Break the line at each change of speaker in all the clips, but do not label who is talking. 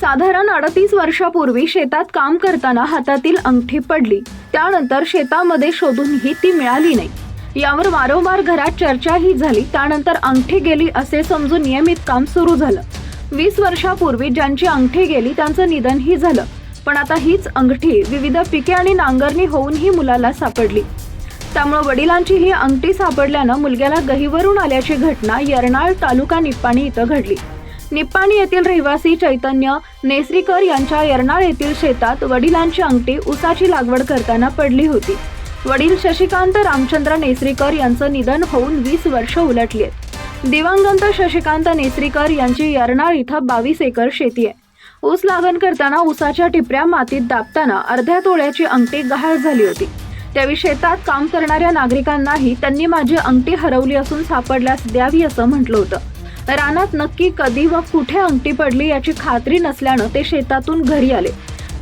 साधारण अडतीस वर्षापूर्वी शेतात काम करताना हातातील अंगठी पडली. त्यानंतर शेतामध्ये शोधूनही ती मिळाली नाही. यावर वारंवार घरात चर्चाही झाली. त्यानंतर अंगठी गेली असे समजून नियमित काम सुरू झालं. वीस वर्षापूर्वी ज्यांची अंगठी गेली त्यांचं निधनही झालं. पण आता हीच अंगठी विविध पिके आणि नांगरणी होऊनही मुलाला सापडली. त्यामुळे वडिलांची ही अंगठी सापडल्यानं मुलग्याला गहीवरून आल्याची घटना यरनाळ तालुका निप्पाणी इथं घडली. निप्पाणी येथील रहिवासी चैतन्य नेसरीकर यांच्या यरनाळ येथील शेतात वडिलांची अंगठी उसाची लागवड करताना पडली होती. वडील शशिकांत रामचंद्र नेसरीकर यांचं निधन होऊन वीस वर्ष उलटली आहेत. दिवंगत शशिकांत नेसरीकर यांची यरनाळ इथं बावीस एकर शेती आहे. ऊस लागण करताना ऊसाच्या टिपऱ्या मातीत दाबताना अर्ध्या तोळ्याची अंगठी गहाळ झाली होती. त्यावेळी शेतात काम करणाऱ्या नागरिकांनाही त्यांनी माझी अंगठी हरवली असून सापडल्यास द्यावी असं म्हटलं होतं. रानात नक्की कधी व कुठे अंगठी पडली याची खात्री नसल्यानं ते शेतातून घरी आले.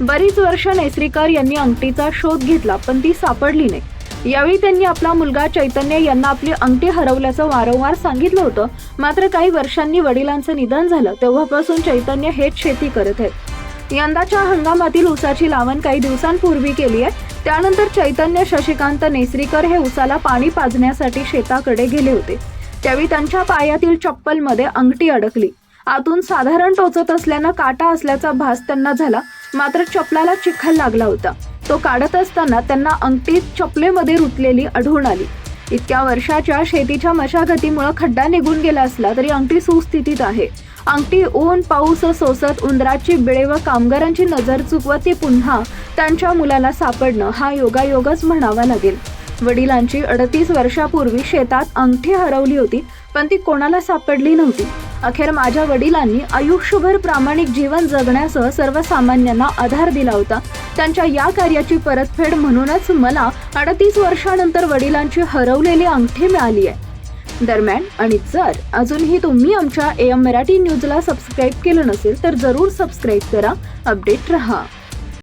बरीच वर्ष नेसरीकर यांनी अंगठीचा शोध घेतला पण ती सापडली नाही. यावेळी त्यांनी आपला मुलगा चैतन्य यांना आपली अंगठी हरवल्याचं वारंवार सांगितलं होतं. मात्र काही वर्षांनी वडिलांचं निधन झालं. तेव्हापासून चैतन्य हेच शेती करत आहेत. यंदाच्या हंगामातील ऊसाची लावण काही दिवसांपूर्वी केली आहे. त्यानंतर चैतन्य शशिकांत नेसरीकर हे ऊसाला पाणी पाजण्यासाठी शेताकडे गेले होते. त्यावेळी त्यांच्या पायातील चप्पलमध्ये अंगठी अडकली. आतून साधारण टोचत असल्यानं काटा असल्याचा भास त्यांना झाला. मात्र चपलाला चिखल लागला होता. तो काढत असताना त्यांना अंगठी चपलेमध्ये रुतलेली आढळून आली. इतक्या वर्षाच्या शेतीच्या मशागतीमुळे खड्डा निघून गेला असला तरी अंगठी सुस्थितीत आहे. अंगठी ऊन पाऊस सोसत उंदराची बिळे व कामगारांची नजर चुकवत ती पुन्हा त्यांच्या मुलाला सापडणं हा योगायोगच म्हणावा लागेल. वडिलांची अडतीस वर्षापूर्वी शेतात अंगठी हरवली होती पण ती कोणाला सापडली नव्हती. अखेर माझ्या वडिलांनी आयुष्यभर प्रामाणिक जीवन जगण्यासह सर्वसामान्यांना आधार दिला होता. त्यांच्या या कार्याची परतफेड म्हणूनच मला अडतीस वर्षानंतर वडिलांची हरवलेली अंगठी मिळाली आहे. दरम्यान आणि जर अजूनही तुम्ही आमच्या ए एम मराठी न्यूजला सबस्क्राईब केलं नसेल तर जरूर सबस्क्राईब करा अपडेट रहा.